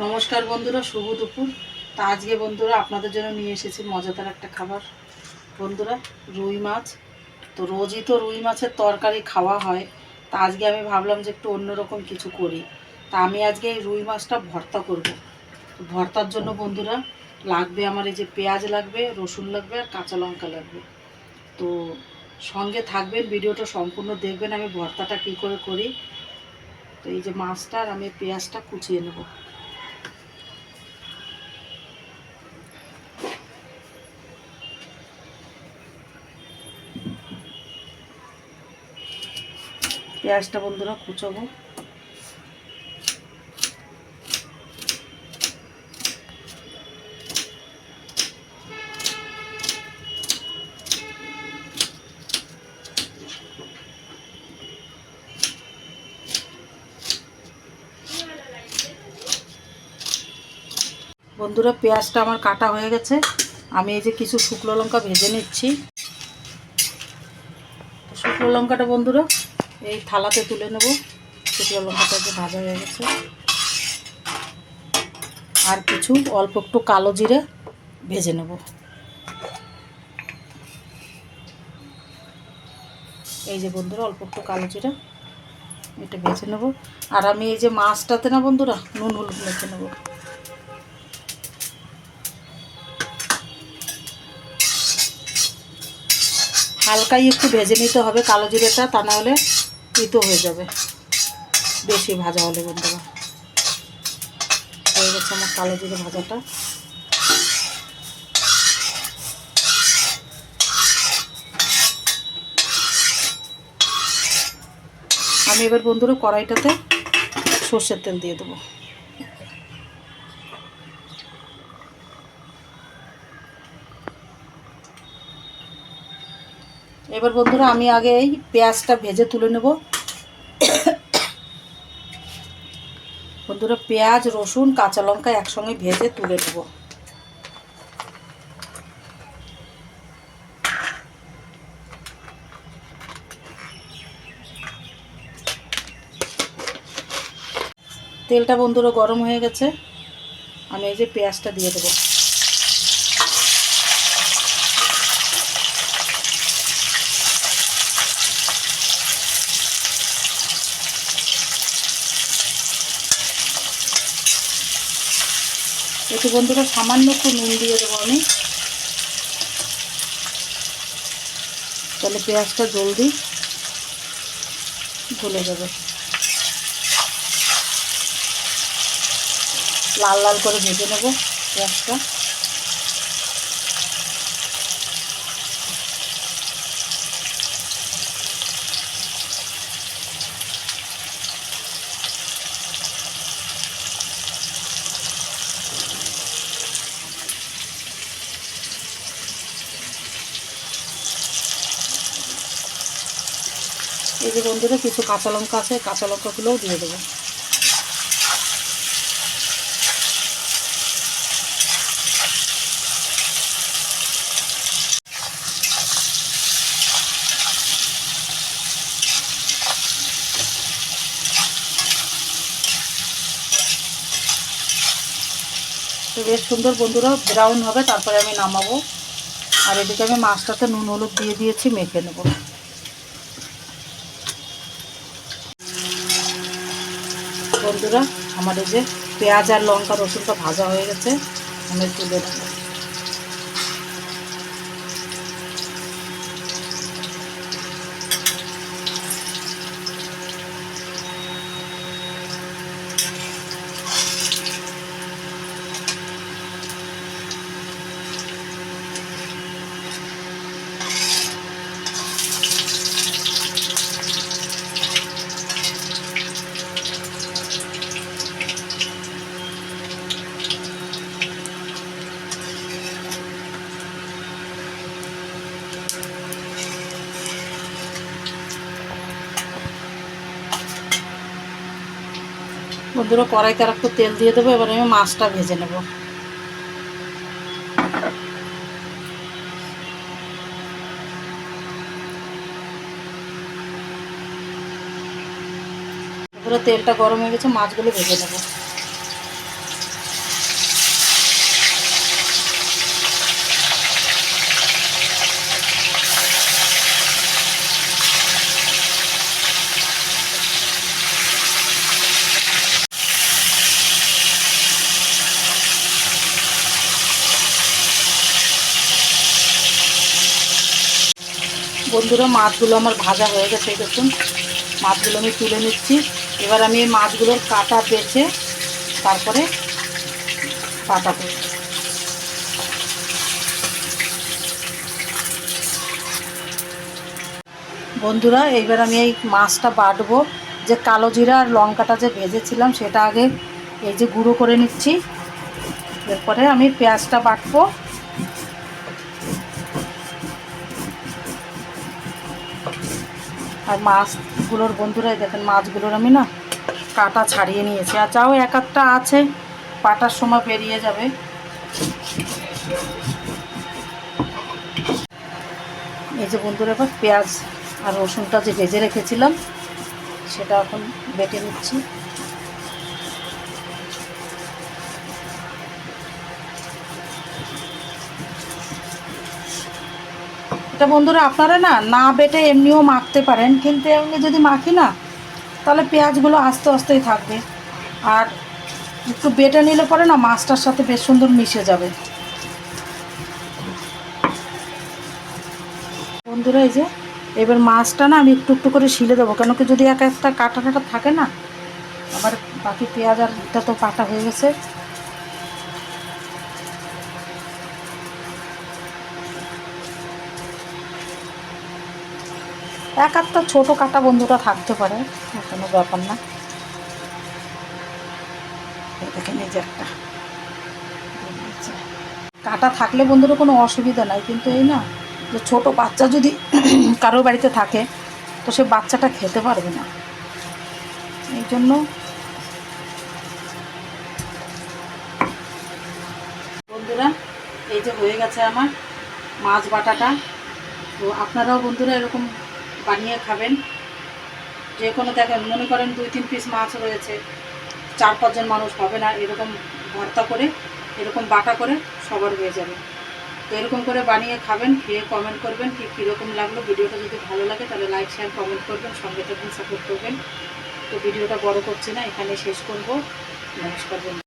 নমস্কার বন্ধুরা, শুভ দুপুর। তা আজকে বন্ধুরা আপনাদের জন্য নিয়ে এসেছি মজাদার একটা খাবার। বন্ধুরা, রুই মাছ। তো রোজই তো রুই মাছের তরকারি খাওয়া হয়। তা আজকে আমি ভাবলাম যে একটু অন্যরকম কিছু করি। তা আমি আজকে এই রুই মাছটা ভর্তা করব। ভর্তার জন্য বন্ধুরা, লাগবে আমার এই যে পেঁয়াজ লাগবে, রসুন লাগবে আর কাঁচা লঙ্কা লাগবে। তো সঙ্গে থাকবেন, ভিডিওটা সম্পূর্ণ দেখবেন আমি ভর্তাটা কী করে করি। তো এই যে মাছটা আর আমি পেঁয়াজটা কুচিয়ে নেব। পেঁয়াজটা বন্ধুরা কুচাবো। বন্ধুরা, পেঁয়াজটা আমার কাটা হয়ে গেছে। আমি এই যে কিছু শুকনো লঙ্কা ভেজে নিচ্ছি। শুকনো লঙ্কাটা বন্ধুরা এই থালাতে তুলে নেব। শুকনো লঙ্কাটা যে ভাজা হয়ে গেছে। আর কিছু অল্প একটু কালো জিরে ভেজে নেব। এই যে বন্ধুরা, অল্প একটু কালো জিরে এটা ভেজে নেব। আর আমি এই যে মাছটাতে না বন্ধুরা, নুন হলুদ মেখে নেব। হালকাই একটু ভেজে নিতে হবে কালো জিরেটা, তা না হলে তিতো হয়ে যাবে। বেশি ভাজা হলে বন্ধুরা। হয়ে গেছে আমার কালো জিরে ভাজাটা। আমি এবার বন্ধুরা কড়াইটাতে সর্ষের তেল দিয়ে দেবো। এবার বন্ধুরা আমি আগে এই পেঁয়াজটা ভেজে তুলে নেব। বন্ধুরা পেঁয়াজ, রসুন, কাঁচা লঙ্কা একসঙ্গে ভেজে তুলে নেব। তেলটা বন্ধুরা গরম হয়ে গেছে। আমি এই যে পেঁয়াজটা দিয়ে দেবো। একটু বন্ধুরা সামান্য একটু নুন দিয়ে দেবো আমি। তাহলে পেঁয়াজটা জলদি গলে যাবে। লাল লাল করে ভেজে নেব পেঁয়াজটা। এই যে বন্ধুরা, কিছু কাঁচা লঙ্কা আছে, কাঁচা লঙ্কাগুলোও দিয়ে দেবো। বেশ সুন্দর বন্ধুরা ব্রাউন হবে, তারপরে আমি নামাবো। আর এদিকে আমি মাছটাতে নুন, হলুদ দিয়ে দিয়েছি, মেখে নেব। বন্ধুরা আমার যে পেঁয়াজ আর লঙ্কা রসুনটা ভাজা হয়ে গেছে আমি তুলে নেব বন্ধুরা কড়াইতে আর একটু তেল দিয়ে দেবো, এবার আমি মাছটা ভেজে নেব। তেলটা গরম হয়ে গেছে, মাছগুলো ভেজে নেব। বন্ধুরা, মাছগুলো আমার ভাজা হয়ে গেছে দেখুন। মাছগুলো আমি তুলে নিচ্ছি। এবার আমি এই মাছগুলোর কাটা বেছে তারপরে করব বন্ধুরা, এইবার আমি এই মাছটা বাটবো। যে কালো জিরা আর লঙ্কাটা যে ভেজেছিলাম, সেটা আগে এই যে গুঁড়ো করে নিচ্ছি। এরপরে আমি পেঁয়াজটা বাটবো। আর মাছগুলোর বন্ধুরাই দেখেন মাছগুলোর আমি না কাটা ছাড়িয়ে নিয়েছি। আর যাও, এক একটা আছে, পাটার সময় বেরিয়ে যাবে। এই যে বন্ধুরা, এবার পেঁয়াজ আর রসুনটা যে ভেজে রেখেছিলাম, সেটা এখন বেটে নিচ্ছি। এটা বন্ধুরা, আপনারা না না বেটে এমনিও মাখতে পারেন, কিন্তু এমনি যদি মাখি না, তাহলে পেঁয়াজগুলো আস্তে আস্তেই থাকবে। আর একটু বেটে নিলে পরে না, মাছটার সাথে বেশ সুন্দর মিশে যাবে। বন্ধুরা, এই যে, এবার মাছটা না আমি একটু একটু করে শিলে দেবো, কেন কি যদি এক একটা কাটা কাটা থাকে না, আবার বাকি পেঁয়াজ আরটা তো কাটা হয়ে গেছে। এক একটা ছোটো কাটা বন্ধুটা থাকতে পারে, কোনো ব্যাপার না। দেখেন, এই যে একটা। কাটা থাকলে বন্ধুরা কোনো অসুবিধা নাই, কিন্তু এই না, যে ছোট বাচ্চা যদি কারোর বাড়িতে থাকে, তো সে বাচ্চাটা খেতে পারবে না। এই জন্য বন্ধুরা, এই যে হয়ে গেছে আমার মাছ বাটাটা। তো আপনারাও বন্ধুরা এরকম বানিয়ে খাবেন। যে কোনো দেখেন, মনে করেন দুই, তিন পিস মাছ রয়েছে, চার পাঁচজন মানুষ হবে না, এরকম ভর্তা করে, এরকম বাটা করে সবার হয়ে যাবে। তো এরকম করে বানিয়ে খাবেন, খেয়ে কমেন্ট করবেন কি কীরকম লাগল। ভিডিওটা যদি ভালো লাগে তাহলে লাইক শেয়ার কমেন্ট করবেন, সঙ্গে থাকবেন সাপোর্ট করবেন। তো ভিডিওটা বড় করছি না, এখানে শেষ করব। নমস্কার